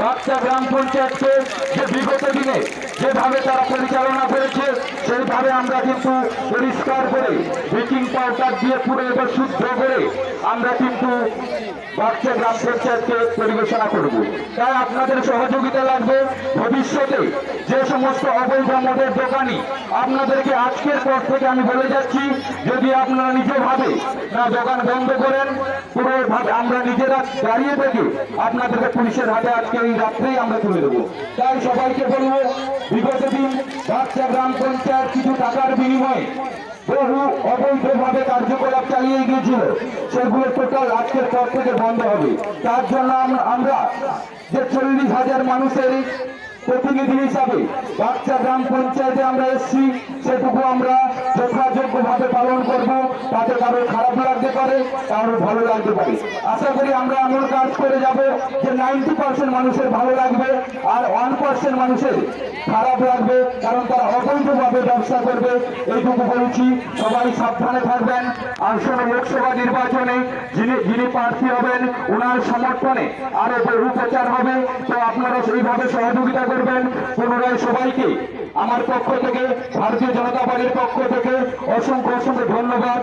বাচ্চা গ্রাম পঞ্চায়েতকে যে বিগত দিনে যেভাবে তারা পরিচালনা করেছে, সেইভাবে আমরা কিন্তু পরিষ্কার করে ব্লিচিং পাউডার দিয়ে পুরো এবার শুদ্ধ করে আমরা কিন্তু বাচ্চা গ্রাম পঞ্চায়েতকে পরিবেশনা করব। তাই আপনাদের সহযোগিতা লাগবে। ভবিষ্যতে যে সমস্ত অবৈধ মদের দোকানি আপনাদেরকে আজকের পর থেকে আমি বলে যাচ্ছি, যদি আপনারা নিজেভাবে না দোকান বন্ধ করেন, পুরো ভাবে আমরা নিজেরা দাঁড়িয়ে থেকে আপনাদেরকে পুলিশের হাতে আজকে এই রাত্রেই আমরা তুলে দেবো। তাই সবাইকে বলব, বিগত দিন বাচ্চা গ্রাম পঞ্চায়েত কিছু টাকার বিনিময়ে বহু অবৈধভাবে কার্যকলাপ চালিয়ে গিয়েছিল। সেগুলো টোটাল আজকের পর থেকে বন্ধ হবে। তার জন্য আমরা যে চল্লিশ হাজার মানুষের প্রতিনিধি হিসাবে বাচ্চা গ্রাম পঞ্চায়েতে আমরা এসেছি। সেটুকু আমরা যথাযোগ্যভাবে পালন করব। তাতে কারও খারাপ লাগতে পারে, কারও ভালো লাগতে পারে। আশা করি আমরা এমন কাজ করে যাব যে নাইনটি পার্সেন্ট মানুষের ভালো লাগবে আর ওয়ান পার্সেন্ট মানুষের খারাপ লাগবে, কারণ তারা অবৈধভাবে ব্যবসা করবে। এইটুকু বলছি, সবাই সাবধানে থাকবেন। আসন্ন লোকসভা নির্বাচনে যিনি যিনি প্রার্থী হবেন ওনার সমর্থনে আরও বহু প্রচার হবে। তো আপনারা সেইভাবে সহযোগিতা করবেন। পুনরায় সবাইকে আমার পক্ষ থেকে ভারতীয় জনতা পার্টির পক্ষ থেকে অসংখ্য অসংখ্য ধন্যবাদ।